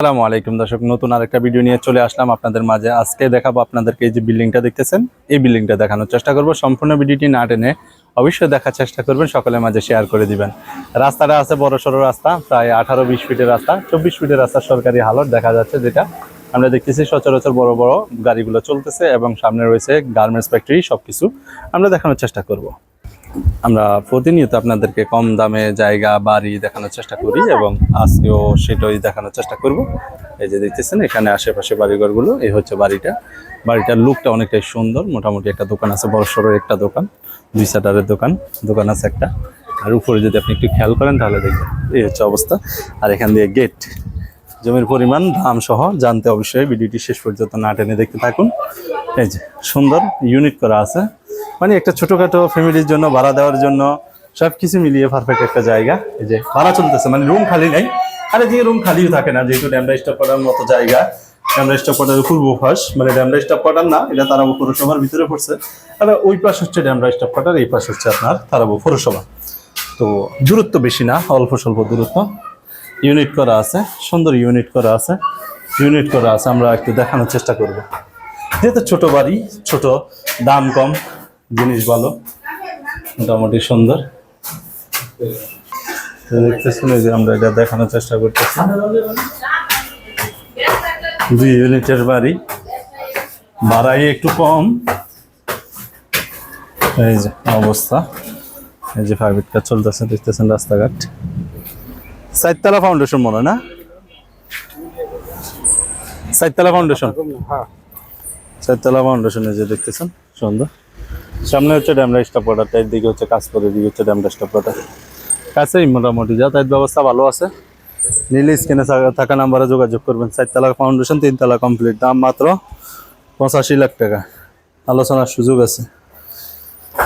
আসসালামু আলাইকুম দর্শক, নতুন আরেকটা ভিডিও নিয়ে চলে আসলাম আপনাদের মাঝে। আজকে দেখাবো আপনাদেরকে এই যে বিল্ডিংটা দেখতেছেন, এই বিল্ডিংটা দেখানোর চেষ্টা করব। সম্পূর্ণ ভিডিওটি না টেনে অবশ্যই দেখার চেষ্টা করবেন, সকলের মাঝে শেয়ার করে দিবেন। রাস্তাটা আছে বড় সড়ো রাস্তা, প্রায় আঠারো বিশ ফিটের রাস্তা, চব্বিশ ফিটের রাস্তা সরকারি হালত দেখা যাচ্ছে যেটা। আমরা দেখতেছি সচরাচর বড় বড় গাড়িগুলো চলতেছে এবং সামনে রয়েছে গার্মেন্টস ফ্যাক্টরি সবকিছু। আমরা দেখানোর চেষ্টা করব। আমরা প্রতিনিয়ত আপনাদেরকে কম দামে জায়গা, বাড়ি দেখানোর চেষ্টা করি এবং আজকেও সেটাই দেখানোর চেষ্টা করব। এই যে দেখতেছেন, এখানে আশেপাশে বাড়িঘরগুলো, এই হচ্ছে বাড়িটা। বাড়িটার লুকটা অনেকটাই সুন্দর, মোটামুটি একটা দোকান আছে, বড় সড়ো একটা দোকান, দুই সাটারের দোকান দোকান আছে একটা। আর উপরে যদি আপনি একটু খেয়াল করেন, তাহলে দেখবেন এই হচ্ছে অবস্থা। আর এখান দিয়ে গেট জমির পরিমাণ, দাম সহ জানতে অবশ্যই ভিডিওটি শেষ পর্যন্ত না টেনে দেখতে থাকুন। এই যে সুন্দর ইউনিট করা আছে। মানে একটা ছোটখাটো ফ্যামিলির জন্য, ভাড়া দেওয়ার জন্য সব কিছু মিলিয়ে পারফেক্ট একটা জায়গা। এই যে ভাড়া চলতেছে মানে রুম খালি নেই। আর এদিকে রুম খালিও থাকে না, যেহেতু ড্যামরা স্টপ করার মতো জায়গা। ড্যামরা স্টপ করার পূর্ব ফাঁস মানে ড্যামরা স্টপ কটার না, এটা তারাবো পৌরসভার ভিতরে পড়ছে। আর ওই পাশ হচ্ছে ড্যামরা স্টপ কটার এই পাশ হচ্ছে আপনার তারাবো পৌরসভা। তো দূরত্ব বেশি না, অল্প স্বল্প দূরত্ব। ইউনিট করা আছে, সুন্দর ইউনিট করা আছে। ইউনিট করা আছে, আমরা একটু দেখানোর চেষ্টা করব। যেহেতু ছোট বাড়ি, ছোট, দাম কম জিনিস ভালো মোটামুটি সুন্দর। দেখতেছেন এই যে আমরা এটা দেখানোর চেষ্টা করতেছি। দুই ইউনিটের বাড়ি ভাড়াই একটু কম। এই যে অবস্থা এই যে প্রাইভেট কাজ চলতেছে দেখতেছেন রাস্তাঘাট। সাইতলা ফাউন্ডেশন মনে না? সাইতলা ফাউন্ডেশন সাইতলা ফাউন্ডেশনে যে দেখতেছেন সুন্দর। সামনে হচ্ছে ড্যামরা স্টপ তার দিকে হচ্ছে কাজ করে, দিকে হচ্ছে ড্যামরা স্টপ ওয়াটার কাছেই মোটামুটি, যাতায়াত ব্যবস্থা ভালো আছে। নীল স্ক্রিনে থাকা নাম্বারে যোগাযোগ করবেন। চারতলা ফাউন্ডেশন তিনতলা কমপ্লিট দাম মাত্র পঁচাশি লাখ টাকা। আলোচনার সুযোগ আছে।